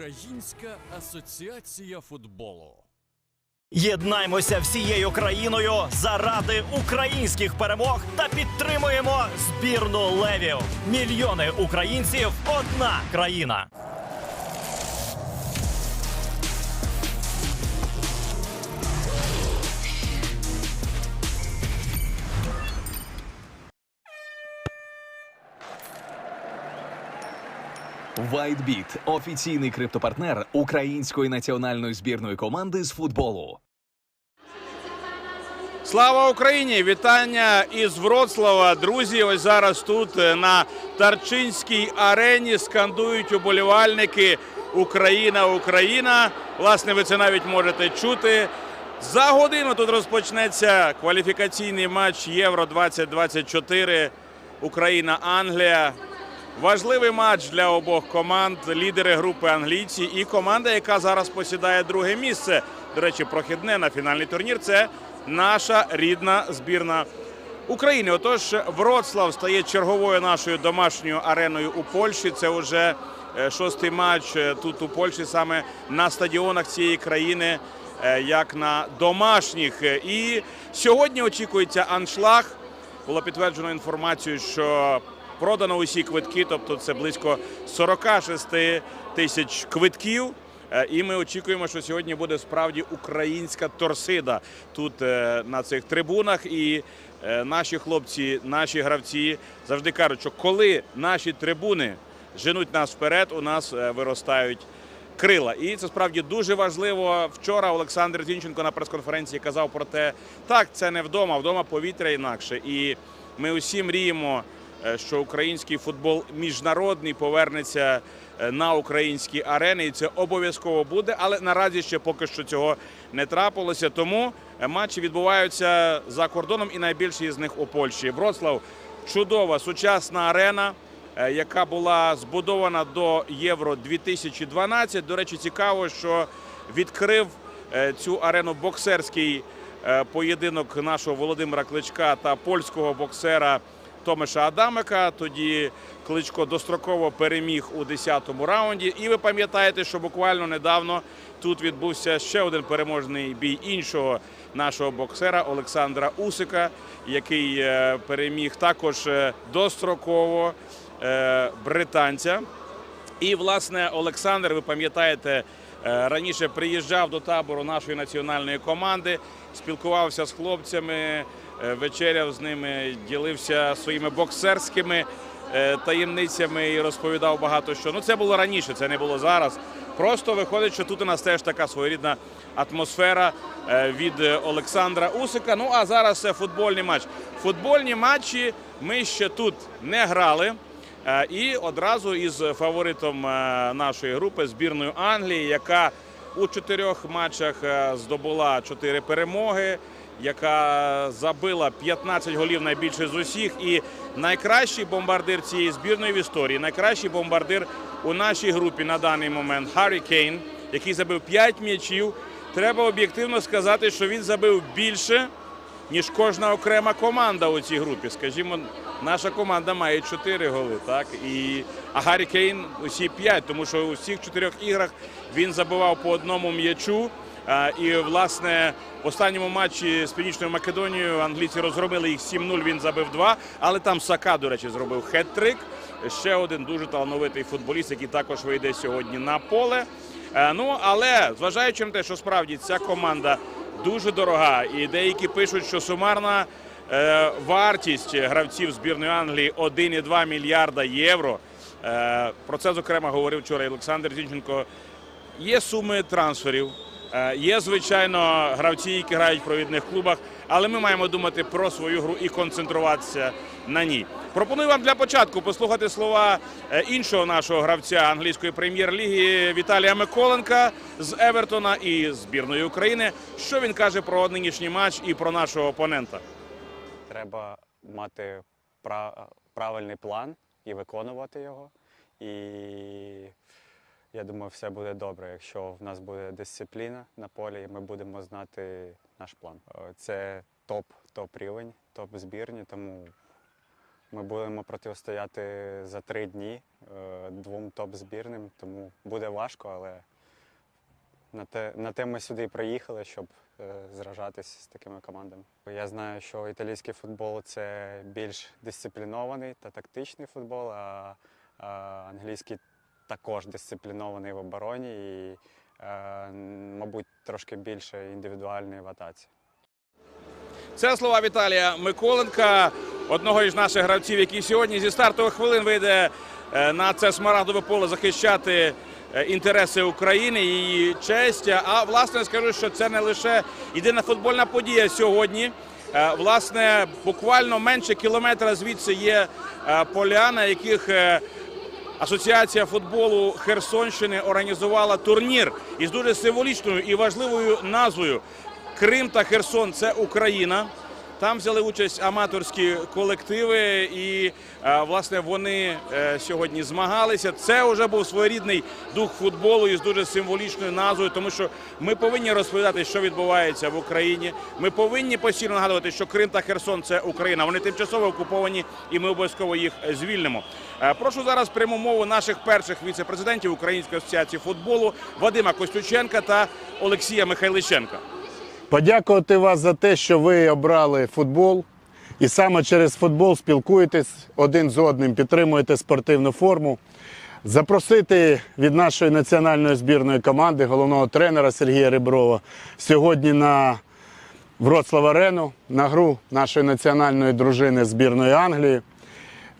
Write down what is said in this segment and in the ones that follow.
Українська асоціація футболу. Єднаймося всією країною заради українських перемог та підтримуємо збірну левів. Мільйони українців одна країна. WhiteBit – офіційний криптопартнер української національної збірної команди з футболу. Слава Україні! Вітання із Вроцлава. Друзі, ось зараз тут е, на Тарчинській арені скандують уболівальники Україна, Україна. Власне, ви це навіть можете чути. За годину тут розпочнеться кваліфікаційний матч Євро 2024 Україна-Англія. Важливий матч для обох команд, лідери групи англійці і команда, яка зараз посідає друге місце. До речі, прохідне на фінальний турнір. Це наша рідна збірна України. Отож, Вроцлав стає черговою нашою домашньою ареною у Польщі. Це вже е, шостий матч е, тут у Польщі, саме на стадіонах цієї країни, е, як на домашніх. І сьогодні очікується аншлаг. Було підтверджено інформацію, що продано усі квитки, тобто це близько 46 тисяч квитків. Е, І ми очікуємо, що сьогодні буде справді українська торсида тут е, на цих трибунах. І е, наші хлопці, наші гравці завжди кажуть, що коли наші трибуни женуть нас вперед, у нас виростають крила. І це справді дуже важливо. Вчора Олександр Зінченко на прес-конференції казав про те, так, це не вдома, вдома повітря інакше. І ми усі мріємо, що український футбол міжнародний повернеться е, на українські арени, і це обов'язково буде. Але наразі ще поки що цього не трапилося. Тому е, матчі відбуваються за кордоном, і найбільші з них у Польщі. Вроцлав чудова сучасна арена е, яка була збудована до Євро 2012. До речі, цікаво, що відкрив е, цю арену боксерський е, поєдинок нашого Володимира Кличка та польського боксера Томеша Адамика. Тоді Кличко достроково переміг у 10-му раунді. І ви пам'ятаєте, що буквально недавно тут відбувся ще один переможний бій іншого нашого боксера Олександра Усика, який е, переміг також е, достроково е, британця. І, власне, Олександр, ви пам'ятаєте, раніше приїжджав до табору нашої національної команди, спілкувався з хлопцями, вечеряв з ними, ділився своїми боксерськими е, таємницями і розповідав багато що. Ну, це було раніше, це не було зараз. Просто виходить, що тут у нас теж така своєрідна атмосфера е, від е, Олександра Усика. Ну а зараз це футбольний матч. Футбольні матчі ми ще тут не грали. Е, І одразу із фаворитом е, нашої групи збірною Англії, яка у чотирьох матчах е, здобула чотири перемоги, яка забила 15 голів найбільше з усіх, і найкращий бомбардир цієї збірної в історії, найкращий бомбардир у нашій групі на даний момент Харрі Кейн, який забив 5 м'ячів. Треба об'єктивно сказати, що він забив більше ніж кожна окрема команда у цій групі. Скажімо, наша команда має 4 голи, так і а Гаррі Кейн усі 5, тому що у всіх чотирьох іграх він забивав по одному м'ячу. І власне в останньому матчі з Північною Македонією англійці розгромили їх 7-0, Він забив 2, але там Сака, до речі, зробив хет-трик. Ще один дуже талановитий футболіст, який також вийде сьогодні на поле. Е, Ну але зважаючи на те, що справді ця команда дуже дорога, і деякі пишуть, що сумарна е, вартість гравців збірної Англії 1,2 мільярда євро. Е, про це зокрема говорив вчора Олександр Зінченко. Є суми трансферів, є звичайно гравці, які грають в провідних клубах, але ми маємо думати про свою гру і концентруватися на ній. Пропоную вам для початку послухати слова е, іншого нашого гравця англійської прем'єр-ліги Віталія Миколенка з Евертона і збірної України. Що він каже про нинішній матч і про нашого опонента? Треба мати правильний план і виконувати його. І я думаю, все буде добре, якщо в нас буде дисципліна на полі, і ми будемо знати наш план. Е, Це топ, топ рівень, топ збірні, тому Ми будемо протистояти за три дні е, двом топ-збірним, тому буде важко, але на те, на те ми сюди приїхали, щоб е, зражатись з такими командами. Я знаю, що італійський футбол це більш дисциплінований та тактичний футбол, а англійський також дисциплінований в обороні і, е, мабуть, трошки більше індивідуальний в атаці. Це слова Віталія Миколенка, одного із наших гравців, який сьогодні зі стартових хвилин вийде е, на це смарагдове поле захищати е, інтереси України, її честь. А власне скажу, що це не лише єдина футбольна подія сьогодні. Е, Власне, буквально менше кілометра звідси є поля, на яких Асоціація футболу Херсонщини організувала турнір із дуже символічною і важливою назвою Крим та Херсон це Україна. Там взяли участь аматорські колективи, і е, власне вони е, сьогодні змагалися. Це вже був своєрідний дух футболу із дуже символічною назвою, тому що ми повинні розповідати, що відбувається в Україні. Ми повинні постійно нагадувати, що Крим та Херсон це Україна. Вони тимчасово окуповані, і ми обов'язково їх звільнимо. Е, Прошу зараз пряму мову наших перших віце-президентів Української асоціації футболу Вадима Костюченка та Олексія Михайличенка. Подякувати вас за те, що ви обрали футбол. І саме через футбол спілкуєтесь один з одним, підтримуєте спортивну форму. Запросити від нашої національної збірної команди головного тренера Сергія Реброва сьогодні на Вроцлав Арену на гру нашої національної дружини збірної Англії.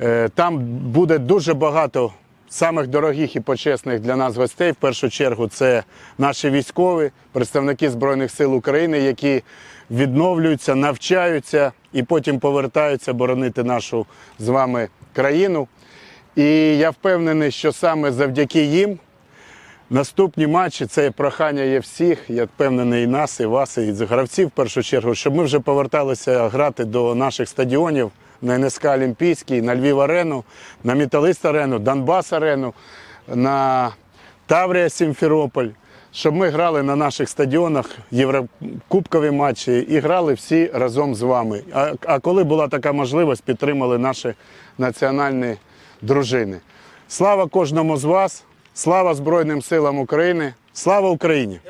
Е, Там буде дуже багато самих дорогих і почесних для нас гостей. В першу чергу це наші військові, представники Збройних сил України, які відновлюються, навчаються і потім повертаються боронити нашу з вами країну. І я впевнений, що саме завдяки їм Наступні матчі це прохання є всіх. Я впевнений і нас, і вас, і гравців в першу чергу, щоб ми вже поверталися грати до наших стадіонів на НСК Олімпійський, на Львів Арену, на Металист Арену, Донбас Арену, на Таврія Сімферополь. Щоб ми грали на наших стадіонах єврокубкові матчі і грали всі разом з вами. А, а коли була така можливість, підтримали наші національні дружини. Слава кожному з вас! Слава Збройним силам України! Слава Україні!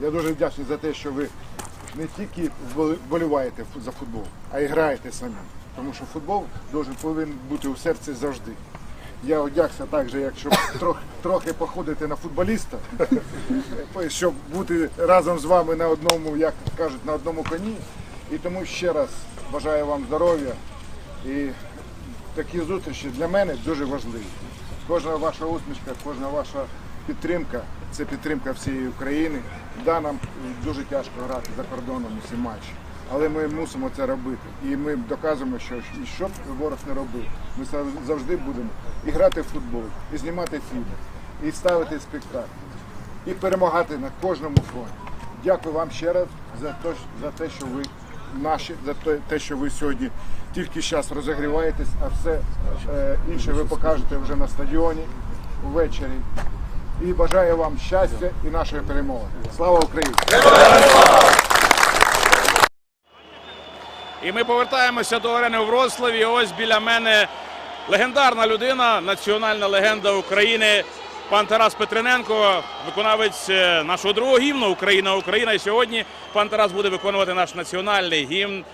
Я дуже вдячний за те, що ви не тільки вболіваєте за футбол, а й граєте самі. Тому що футбол повинен бути у серці завжди. Я одягся так же, якщо трохи, трохи походити на футболіста, щоб бути разом з вами на одному, як кажуть, на одному коні. І тому ще раз бажаю вам здоров'я. І такі зустрічі для мене дуже важливі. Кожна ваша усмішка, кожна ваша підтримка це підтримка всієї України. Да, нам дуже тяжко грати за кордоном усі матчі, але ми мусимо це робити. І ми доказуємо, що що б ворог не робив, ми завжди будемо і грати в футбол, і знімати фільми, і ставити спектакль, і перемагати на кожному фронті. Дякую вам ще раз за те, за те, що ви наші, за те, що ви сьогодні тільки зараз розігріваєтесь, а все е, інше ви покажете вже на стадіоні ввечері. І бажаю вам щастя і нашої перемоги. Слава Україні! І ми повертаємося до арени у Вроцлаві. Ось біля мене легендарна людина, національна легенда України. Пан Тарас Петрененко, виконавець е, нашого другого гімну Україна Україна. І сьогодні пан Тарас буде виконувати наш національний гімн.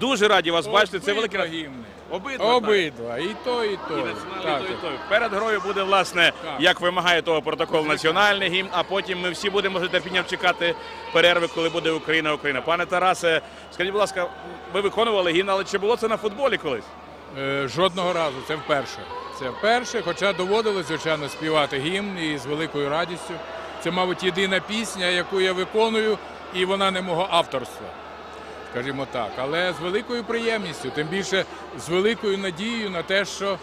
Дуже раді вас бачити. Це велике гімни. Обидва. Обидва. І то, і то. Так. Перед грою буде, власне, Так. як вимагає того протокол, національний гімн, а потім ми всі будемо з нетерпінням чекати перерви, коли буде Україна, Україна. Пане Тарасе, скажіть, будь ласка, ви виконували гімн, але чи було це на футболі колись? Е, Жодного разу, це вперше. Це вперше, хоча доводилось, звичайно, співати гімн і з великою радістю. Це, мабуть, єдина пісня, яку я виконую, і вона не мого авторства. Скажімо так, але з великою приємністю, тим більше з великою надією на те, що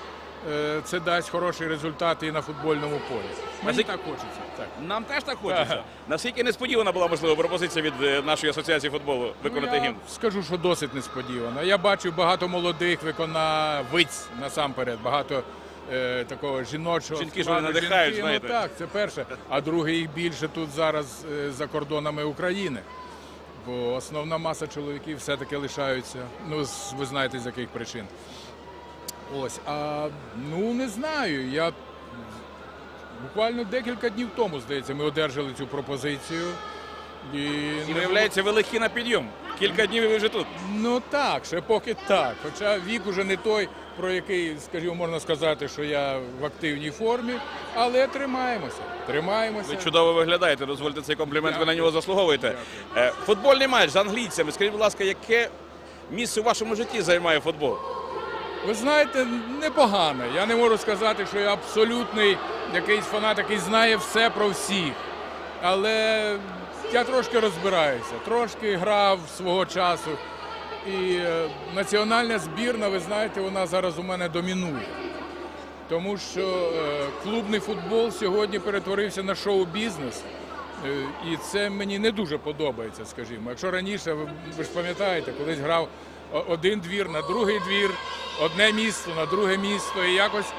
е, це дасть хороший результат і на футбольному полі. Мені Наскільки- так хочеться. Так. Нам теж так хочеться. Так. Наскільки несподівана була можливо пропозиція від е, нашої асоціації футболу виконати Ну, гімн? Скажу, що досить несподівано. Я бачив багато молодих виконавиць насамперед, багато е, такого жіночого. Жінки ж вони надихають, Жінки, знаєте. Ну так, це перше. А друге, їх більше тут зараз е, за кордонами України. Бо основна маса чоловіків все-таки лишаються. Ну, ви знаєте, з яких причин. Ось, а ну не знаю. Я буквально декілька днів тому, здається, ми одержали цю пропозицію. І, І не було- виявляється на підйом. Кілька днів і ви вже тут. Ну так, ще поки так. Хоча вік уже не той, про який, скажімо, можна сказати, що я в активній формі, але тримаємося. Тримаємося. Ви чудово виглядаєте. Дозвольте цей комплімент, ви на нього заслуговуєте. Е, Футбольний матч з англійцями. Скажіть, будь ласка, яке місце у вашому житті займає футбол? Ви знаєте, непогано. Я не можу сказати, що я абсолютний якийсь фанат, який знає все про всіх. Але я трошки розбираюся, трошки грав свого часу. І е, національна збірна, ви знаєте, вона зараз у мене домінує. Тому що е, клубний футбол сьогодні перетворився на шоу-бізнес. Е, І це мені не дуже подобається, скажімо. Якщо раніше, ви, ви ж пам'ятаєте, колись грав один двір на другий двір, одне місто на друге місто, і якось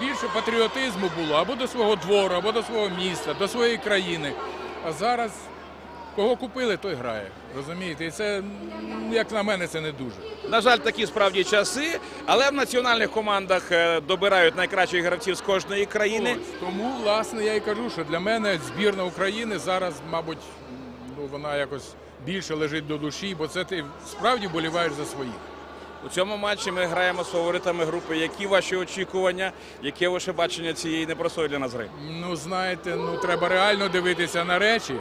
більше патріотизму було або до свого двору, або до свого міста, до своєї країни. А зараз кого купили, той грає. Розумієте? І це, як на мене, це не дуже. На жаль, такі справді часи, але в національних командах е, добирають найкращих гравців з кожної країни. Ось, тому, власне, я і кажу, що для мене збірна України зараз, мабуть, ну, вона якось більше лежить до душі, бо це ти справді боліваєш за своїх. У цьому матчі ми граємо з фаворитами групи. Які ваші очікування, яке ваше бачення цієї непростої для нас гри? Ну, знаєте, ну треба реально дивитися на речі,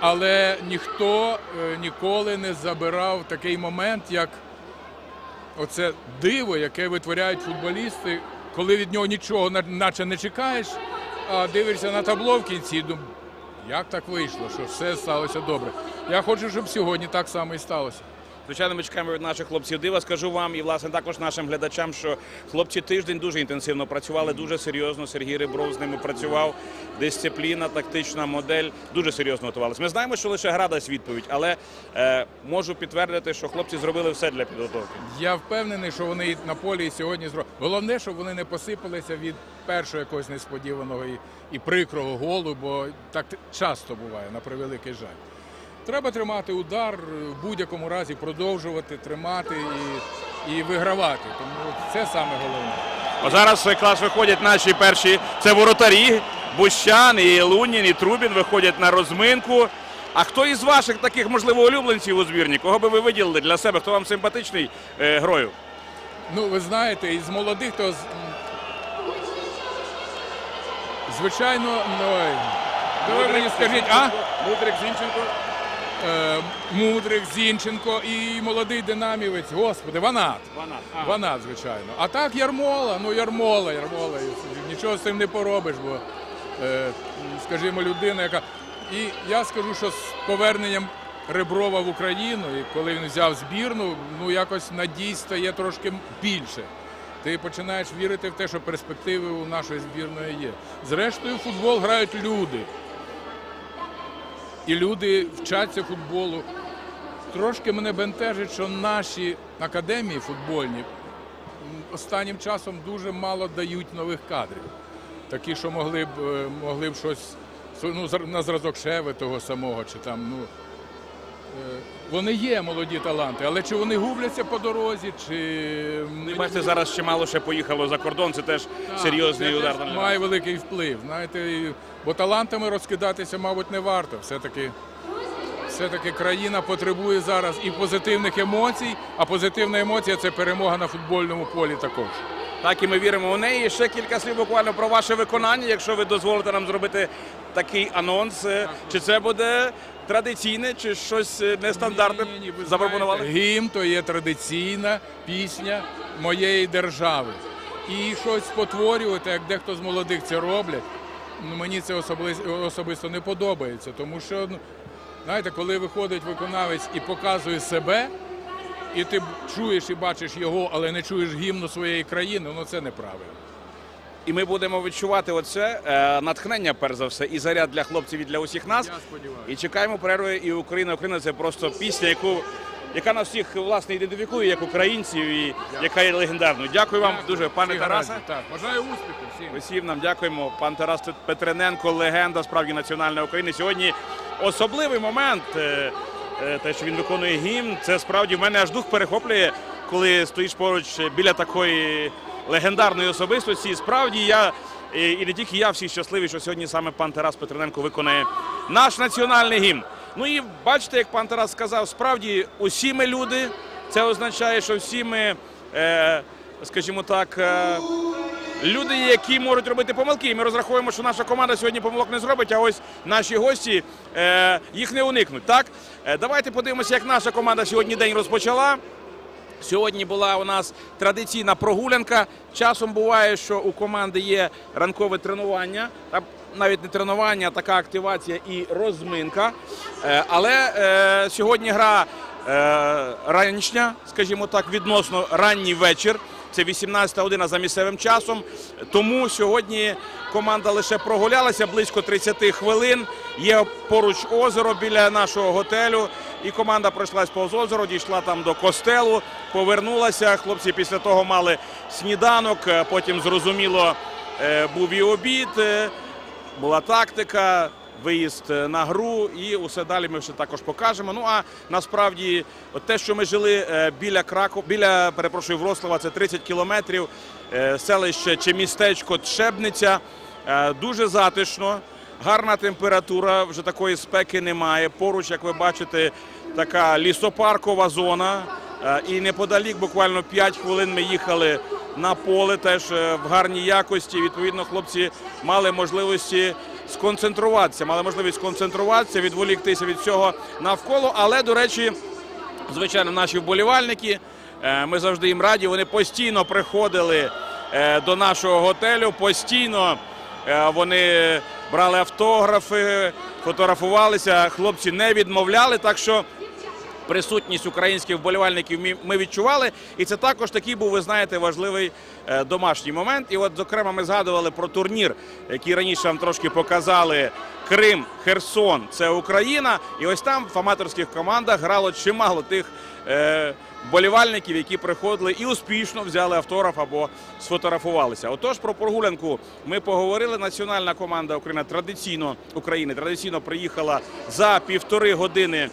але ніхто е, ніколи не забирав такий момент, як оце диво, яке витворяють футболісти, коли від нього нічого наче не чекаєш, а дивишся на табло в кінці. і Як так вийшло, що все сталося добре? Я хочу, щоб сьогодні так само і сталося. Звичайно, ми чекаємо від наших хлопців дива. Скажу вам і власне також нашим глядачам, що хлопці тиждень дуже інтенсивно працювали, дуже серйозно. Сергій Рибров з ними працював. Дисципліна, тактична модель дуже серйозно готувалися. Ми знаємо, що лише гра дасть відповідь, але е, можу підтвердити, що хлопці зробили все для підготовки. Я впевнений, що вони на полі сьогодні зроблять. Головне, щоб вони не посипалися від першого якогось несподіваного і, і прикрого голу, бо так часто буває, на превеликий жаль. Треба тримати удар, в будь-якому разі продовжувати тримати і, і вигравати. Тому це саме головне. О, зараз клас виходять наші перші це воротарі. Бущан, і Лунін, і Трубін виходять на розминку. А хто із ваших таких, можливо, улюбленців у збірні? Кого би ви виділили для себе? Хто вам симпатичний е, грою? Ну, ви знаєте, із молодих, то з- звичайно, ну, ой, ви мені скажіть, а? Мудрик Зінченко. Е, Мудрик, Зінченко і молодий динамівець, господи, Ванат. Ванат. Ванат, звичайно. А так Ярмола, ну Ярмола, Ярмола. Нічого з цим не поробиш, бо, е, скажімо, людина, яка. І я скажу, що з поверненням Реброва в Україну, і коли він взяв збірну, ну якось надій стає трошки більше. Ти починаєш вірити в те, що перспективи у нашої збірної є. Зрештою, футбол грають люди. І люди вчаться футболу. Трошки мене бентежить, що наші академії футбольні останнім часом дуже мало дають нових кадрів. Такі, що могли б, е, могли б щось ну, на зразок Шеви того самого, чи там, ну. Е, Вони є молоді таланти, але чи вони губляться по дорозі, чи Ну, бачите, зараз чимало ще поїхало за кордон. Це теж серйозний це удар. теж має великий вплив. Знаєте, бо талантами розкидатися, мабуть, не варто. Все-таки, все-таки країна потребує зараз і позитивних емоцій, а позитивна емоція це перемога на футбольному полі також. Так і ми віримо у неї. Ще кілька слів буквально про ваше виконання, якщо ви дозволите нам зробити такий анонс. Е, Чи це буде традиційне, чи щось е, нестандартне Ні-ні-ні, ви запропонували? знаєте, Гімн то є традиційна пісня моєї держави. І щось спотворювати, як дехто з молодих це роблять, ну, мені це особисто, особисто не подобається. Тому що, ну, знаєте, коли виходить виконавець і показує себе, і ти чуєш і бачиш його, але не чуєш гімну своєї країни, ну це неправильно. І ми будемо відчувати оце е, натхнення, перш за все, і заряд для хлопців і для усіх нас. Я сподіваюся. І чекаємо перерви і Україна. Україна це просто пісня, яку яка нас всіх власне ідентифікує як українців і яка є легендарною. Дякую вам дуже, пане Всіх Тарасе. гараздів. Так, бажаю успіху всім. Усім нам дякуємо. Пан Тарас Петрененко, легенда справді національної України. Сьогодні особливий момент. Е, те, що він виконує гімн, це справді в мене аж дух перехоплює, коли стоїш поруч біля такої легендарної особистості. І Справді я і не тільки я всі щасливі, що сьогодні саме пан Тарас Петренко виконає наш національний гімн. Ну і бачите, як пан Тарас сказав, справді усі ми люди. Це означає, що всі ми, е, скажімо так. Люди, які можуть робити помилки, ми розраховуємо, що наша команда сьогодні помилок не зробить, а ось наші гості е, їх не уникнуть. Так, Е, давайте подивимося, як наша команда сьогодні день розпочала. Сьогодні була у нас традиційна прогулянка. Часом буває, що у команди є ранкове тренування, та навіть не тренування, а така активація і розминка. Е, Але е, сьогодні гра е, ранішня, скажімо так, відносно ранній вечір. Це 18 година за місцевим часом. Тому сьогодні команда лише прогулялася близько 30 хвилин. Є поруч озеро біля нашого готелю. І команда пройшлась повз озеро, дійшла там до костелу, повернулася. Хлопці після того мали сніданок. е, Потім зрозуміло е, був і обід, е, була тактика. Виїзд е, на гру і усе далі ми ще також покажемо. Ну а насправді, те, що ми жили е, біля Краку, біля перепрошую Врослава, це 30 кілометрів. е, Селище чи містечко Тшебниця. Дуже затишно, гарна температура, вже такої спеки немає. Поруч, як ви бачите, така лісопаркова зона. І неподалік, буквально 5 хвилин ми їхали на поле, теж в гарній якості. Відповідно, хлопці мали можливості сконцентруватися, мали можливість сконцентруватися, відволіктися від цього навколо. Але, до речі, звичайно, наші вболівальники. е, Ми завжди їм раді. Вони постійно приходили е, до нашого готелю, постійно е, вони брали автографи, фотографувалися. Хлопці не відмовляли. Так що присутність українських вболівальників ми відчували. І це також такий був, ви знаєте, важливий е, домашній момент. І от, зокрема, ми згадували про турнір, який раніше вам трошки показали. Крим, Херсон це Україна. І ось там в аматорських командах грало чимало тих е, вболівальників, які приходили і успішно взяли автограф або сфотографувалися. Отож, про прогулянку ми поговорили. Національна команда України традиційно України традиційно приїхала за півтори години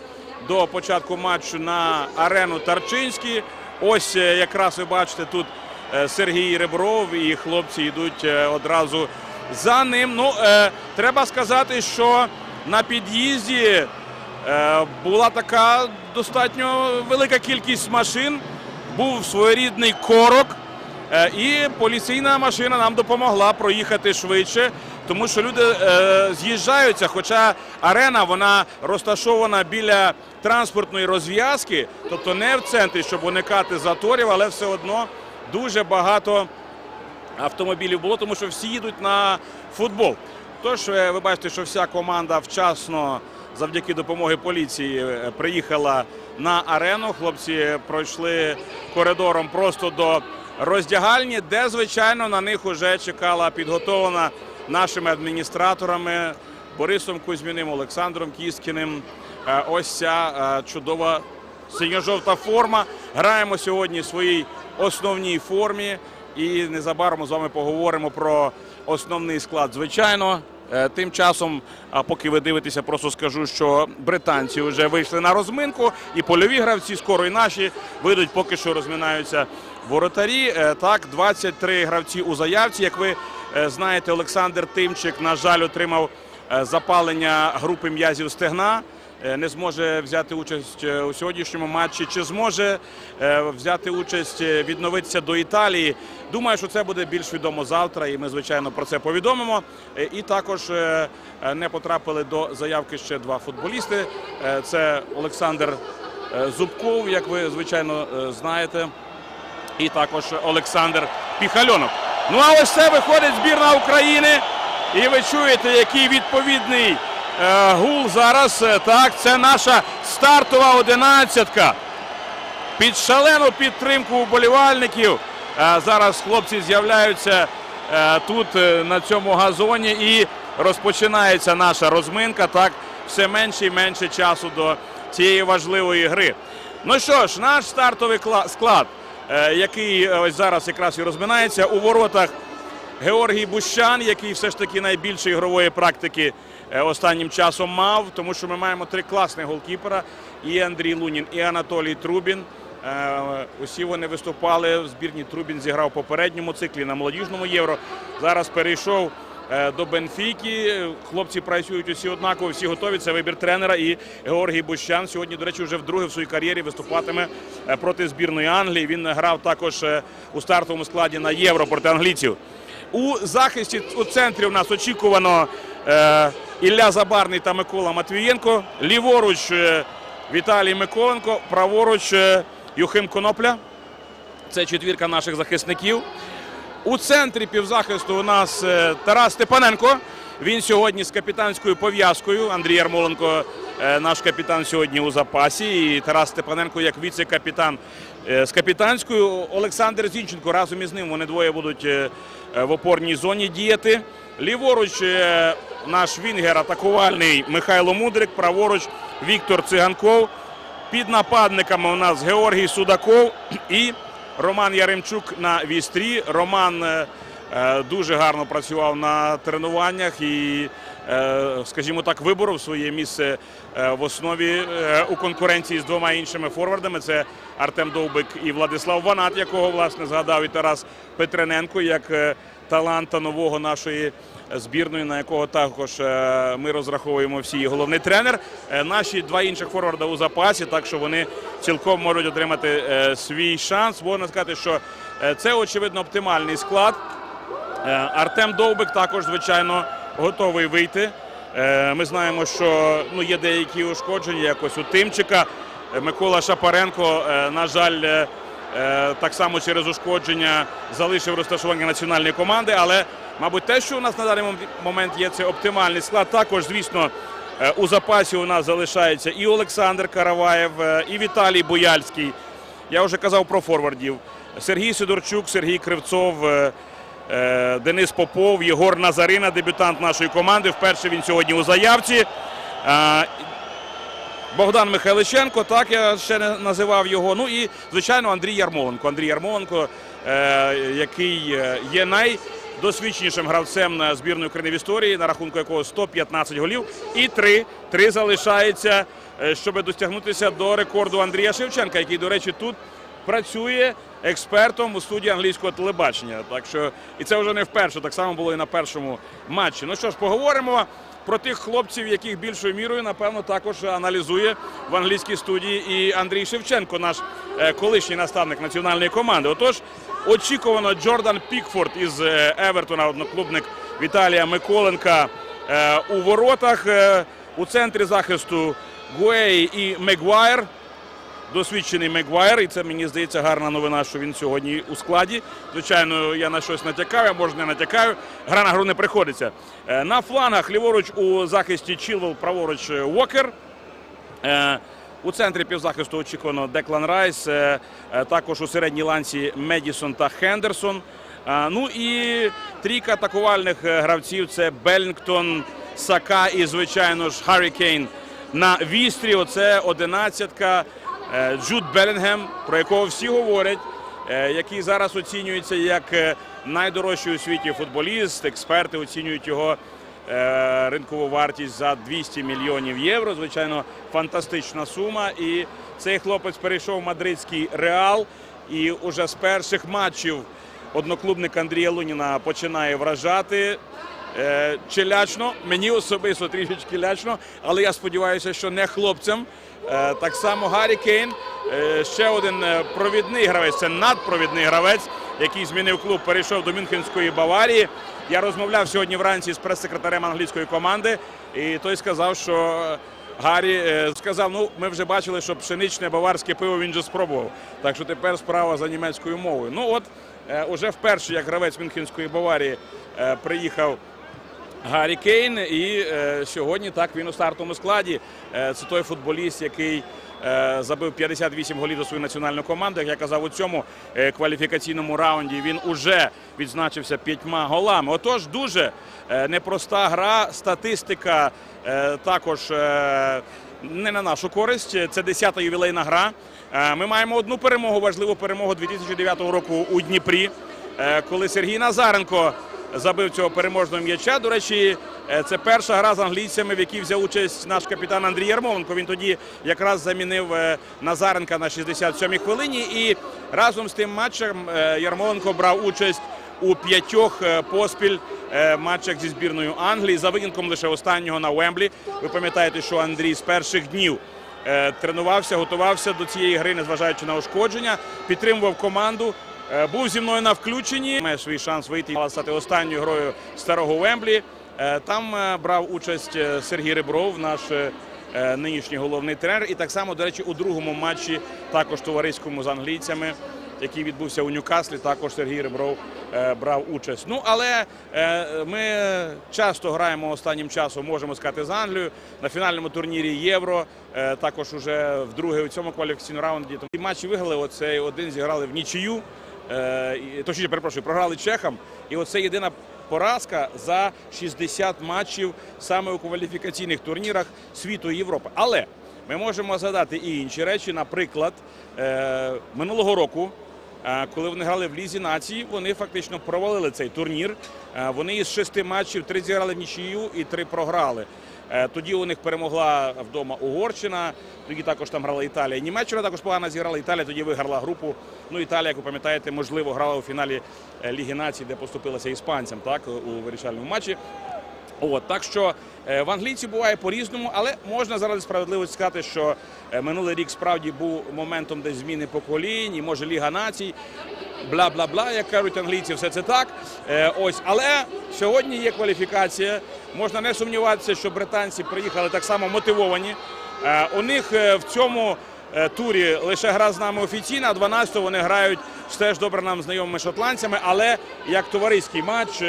до початку матчу на арену Тарчинський. Ось е, якраз ви бачите тут е, Сергій Ребров і хлопці йдуть е, одразу за ним. Ну, е, треба сказати, що на під'їзді е, була така достатньо велика кількість машин. Був своєрідний корок. І поліційна машина нам допомогла проїхати швидше, тому що люди е, з'їжджаються. Хоча арена вона розташована біля транспортної розв'язки, тобто не в центрі, щоб уникати заторів, але все одно дуже багато автомобілів було, тому що всі їдуть на футбол. Тож е, ви бачите, що вся команда вчасно, завдяки допомоги поліції, е, приїхала на арену. Хлопці пройшли коридором просто до роздягальні, де, звичайно, на них вже чекала підготовлена нашими адміністраторами Борисом Кузьміним, Олександром Кіскіним. е, Ось ця е, чудова синьо-жовта форма. Граємо сьогодні в своїй основній формі. І незабаром з вами поговоримо про основний склад. Звичайно, Е, тим часом, поки ви дивитеся, просто скажу, що британці вже вийшли на розминку, і польові гравці скоро і наші вийдуть, поки що розминаються воротарі. Так, 23 гравці у заявці. Як ви знаєте, Олександр Тимчик, на жаль, отримав е, запалення групи м'язів стегна. Е, Не зможе взяти участь е, у сьогоднішньому матчі. Чи зможе е, взяти участь, е, відновитися до Італії? Думаю, що це буде більш відомо завтра, і ми звичайно про це повідомимо. Е, І також е, е, не потрапили до заявки ще два футболісти. Е, Це Олександр е, Зубков, як ви звичайно е, знаєте, і також Олександр Піхальонов. Ну а ось це виходить збірна України. І ви чуєте, який відповідний е, гул зараз. Е, Так, це наша стартова одинадцятка. Під шалену підтримку вболівальників. Е, зараз хлопці з'являються е, тут е, на цьому газоні і розпочинається наша розминка. Так, все менше і менше часу до цієї важливої гри. Ну що ж, наш стартовий склад, який е, ось зараз якраз і розминається у воротах. Георгій Бущан, який все ж таки найбільше ігрової практики е, останнім часом мав, тому що ми маємо три класних голкіпера: і Андрій Лунін, і Анатолій Трубін. Е, Усі вони виступали в збірні. Трубін зіграв в попередньому циклі на молодіжному євро. Зараз перейшов е, до Бенфіки. Хлопці працюють усі однаково, всі готові. Це вибір тренера. І Георгій Бущан сьогодні, до речі, вже вдруге в своїй кар'єрі виступатиме е, проти збірної Англії. Він грав також е, у стартовому складі на євро проти англійців. У захисті у центрі у нас очікувано е, Ілля Забарний та Микола Матвієнко. Ліворуч е, Віталій Миколенко, праворуч е, Юхим Конопля. Це четвірка наших захисників. У центрі півзахисту у нас е, Тарас Степаненко. Він сьогодні з капітанською пов'язкою. Андрій Ярмоленко, е, наш капітан сьогодні у запасі. І Тарас Степаненко як віце-капітан е, з капітанською. Олександр Зінченко разом із ним. Вони двоє будуть в опорній зоні діяти. Ліворуч наш вінгер атакувальний Михайло Мудрик, праворуч Віктор Циганков. Під нападниками у нас Георгій Судаков і Роман Яремчук на вістрі. Роман е, е, дуже гарно працював на тренуваннях і, е, скажімо так, виборов своє місце в основі у конкуренції з двома іншими форвардами. Це Артем Довбик і Владислав Ванат, якого власне згадав і Тарас Петрененко як таланта нового нашої збірної, на якого також е, ми розраховуємо всі. І головний тренер. Е, Наші два інших форварда у запасі, так що вони цілком можуть отримати е, свій шанс. Можна сказати, що це очевидно оптимальний склад. Артем Довбик також, звичайно, готовий вийти. Ми знаємо, що ну, є деякі ушкодження, якось у Тимчика. Микола Шапаренко, на жаль, так само через ушкодження залишив розташування національної команди. Але, мабуть, те, що у нас на даний момент є, це оптимальний склад. Також, звісно, е, у запасі у нас залишається і Олександр Караваєв, е, і Віталій Бояльський. Я вже казав про форвардів. Сергій Сидорчук, Сергій Кривцов, е, Денис Попов, Єгор Назарина, дебютант нашої команди. Вперше він сьогодні у заявці. Богдан Михайличенко, так я ще не називав його. Ну і, звичайно, Андрій Ярмоленко. Андрій Ярмоленко, який є найдосвідченішим гравцем збірної України в історії, на рахунку якого 115 голів. І три, три залишається, е, щоб достягнутися до рекорду Андрія Шевченка, який, до речі, тут працює експертом у студії англійського телебачення. Так що і це вже не вперше, так само було і на першому матчі. Ну що ж, поговоримо про тих хлопців, яких більшою мірою, напевно, також аналізує в англійській студії і Андрій Шевченко, наш е, колишній наставник національної команди. Отож, очікувано Джордан Пікфорд із е, Евертона, одноклубник Віталія Миколенка е, у воротах. У центрі захисту Гуей і Мегуайр досвідчений Мегвайр, і це мені здається гарна новина, що він сьогодні у складі. Звичайно, я на щось натякаю, а може не натякаю. Гра на гру не приходиться. Е, На флангах ліворуч у захисті Чілвел, праворуч Уокер. Е, У центрі півзахисту очікувано Деклан Райс, е, також у середній ланці Медісон та Хендерсон. Ну і трійка атакувальних гравців це Белінгтон, Сака і, звичайно ж, Харрі Кейн на вістрі. Оце одинадцятка. Е, Джуд Белінгем, про якого всі говорять, е, який зараз оцінюється як е, найдорожчий у світі футболіст. Експерти оцінюють його ринкову вартість за 200 мільйонів євро. Звичайно, фантастична сума. І цей хлопець перейшов в мадридський реал. І уже з перших матчів одноклубник Андрія Луніна починає вражати. Чи лячно? Мені особисто трішечки лячно, але я сподіваюся, що не хлопцям. Е, Так само Гаррі Кейн, е, ще один е, провідний гравець, це надпровідний гравець, який змінив клуб, перейшов до Мюнхенської Баварії. Я розмовляв сьогодні вранці з прес-секретарем англійської команди, і той сказав, що Гаррі сказав: ну ми вже бачили, що пшеничне баварське пиво він вже спробував. Так що тепер справа за німецькою мовою. Ну от уже вперше, як гравець Мюнхенської Баварії, приїхав. Гаррі Кейн, і е, сьогодні так він у стартовому складі. Е, це той футболіст, який е, забив 58 голів до своєї національної команди. Як я казав, у цьому е, кваліфікаційному раунді він уже відзначився п'ятьма голами. Отож, дуже е, непроста гра, статистика е, також. Е, не на нашу користь. Це 10-та ювілейна гра. Е, Ми маємо одну перемогу, важливу перемогу 2009 року у Дніпрі, е, коли Сергій Назаренко забив цього переможного м'яча. До речі, Е, Це перша гра з англійцями, в якій взяв участь наш капітан Андрій Ярмоленко. Він тоді якраз замінив е, Назаренка на 67-й хвилині. І разом з тим матчем е, Ярмоленко брав участь у п'ятьох поспіль матчах зі збірною Англії за винятком лише останнього на Уемблі. Ви пам'ятаєте, що Андрій з перших днів тренувався, готувався до цієї гри, незважаючи на ушкодження, підтримував команду. Е, Був зі мною на включенні. Має свій шанс вийти і стати останньою грою старого Уемблі. Е, Там е, брав участь Сергій Ребров, наш нинішній головний тренер. І так само, до речі, у другому матчі, також товариському з англійцями, який відбувся у Ньюкаслі, також Сергій Ребров брав участь. Ну але ми часто граємо останнім часом, можемо сказати, з Англією на фінальному турнірі Євро. Також уже вдруге у цьому кваліфікаційному раунді. Ті матчі виграли. Оцей один зіграли в нічию. Е, Точніше, перепрошую, програли чехам. І оце єдина поразка за 60 матчів саме у кваліфікаційних турнірах світу і Європи. Але ми можемо згадати і інші речі. Наприклад, е, минулого року, е, коли вони грали в Лізі нації, вони фактично провалили цей турнір. Вони із шести матчів три зіграли в нічию і три програли. Е, Тоді у них перемогла вдома Угорщина, тоді також там грала Італія. Німеччина також погано зіграла. Італія тоді виграла групу. Ну, Італія, як ви пам'ятаєте, можливо, грала у фіналі е, Ліги націй, де поступилася іспанцям, так, у вирішальному матчі. От так що е, в англійці буває по-різному, але можна заради справедливості сказати, що минулий рік справді був моментом десь зміни поколінь, і може Ліга націй, бла бла бла, як кажуть англійці, все це так. Е, ось, але сьогодні є кваліфікація. Можна не сумніватися, що британці приїхали так само мотивовані. Е, у них е, в цьому турі лише гра з нами офіційна, а 12-го вони грають з теж добре нам знайомими шотландцями, але як товариський матч,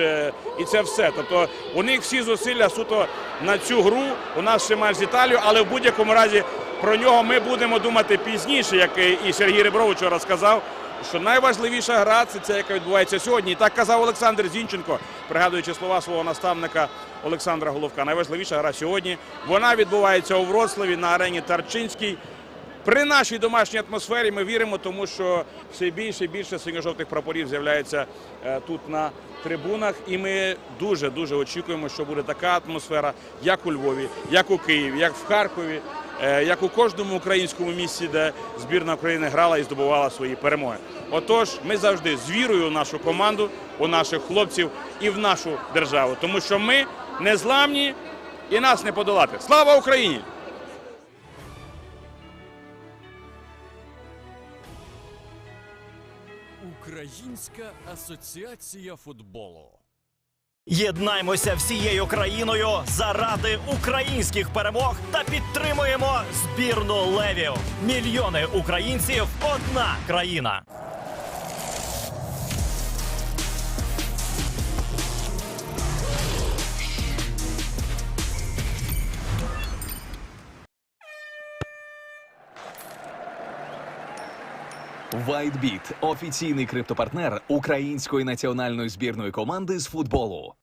і це все. Тобто у них всі зусилля суто на цю гру. У нас ще матч з Італією, але в будь-якому разі про нього ми будемо думати пізніше, як і Сергій Ребров вчора сказав. Що найважливіша гра це ця, яка відбувається сьогодні. І так казав Олександр Зінченко, пригадуючи слова свого наставника Олександра Головка. Найважливіша гра сьогодні. Вона відбувається у Вроцлаві на арені Тарчинській. При нашій домашній атмосфері ми віримо, тому що все більше і більше синьо-жовтих прапорів з'являється е, тут на трибунах. І ми дуже дуже очікуємо, що буде така атмосфера, як у Львові, як у Києві, як в Харкові, як у кожному українському місці, де збірна України грала і здобувала свої перемоги. Отож, ми завжди з вірою в нашу команду, у наших хлопців і в нашу державу, тому що ми незламні і нас не подолати. Слава Україні! Українська асоціація футболу. Єднаймося всією країною заради українських перемог та підтримуємо збірну левів. Мільйони українців одна країна. WhiteBit – офіційний криптопартнер української національної збірної команди з футболу.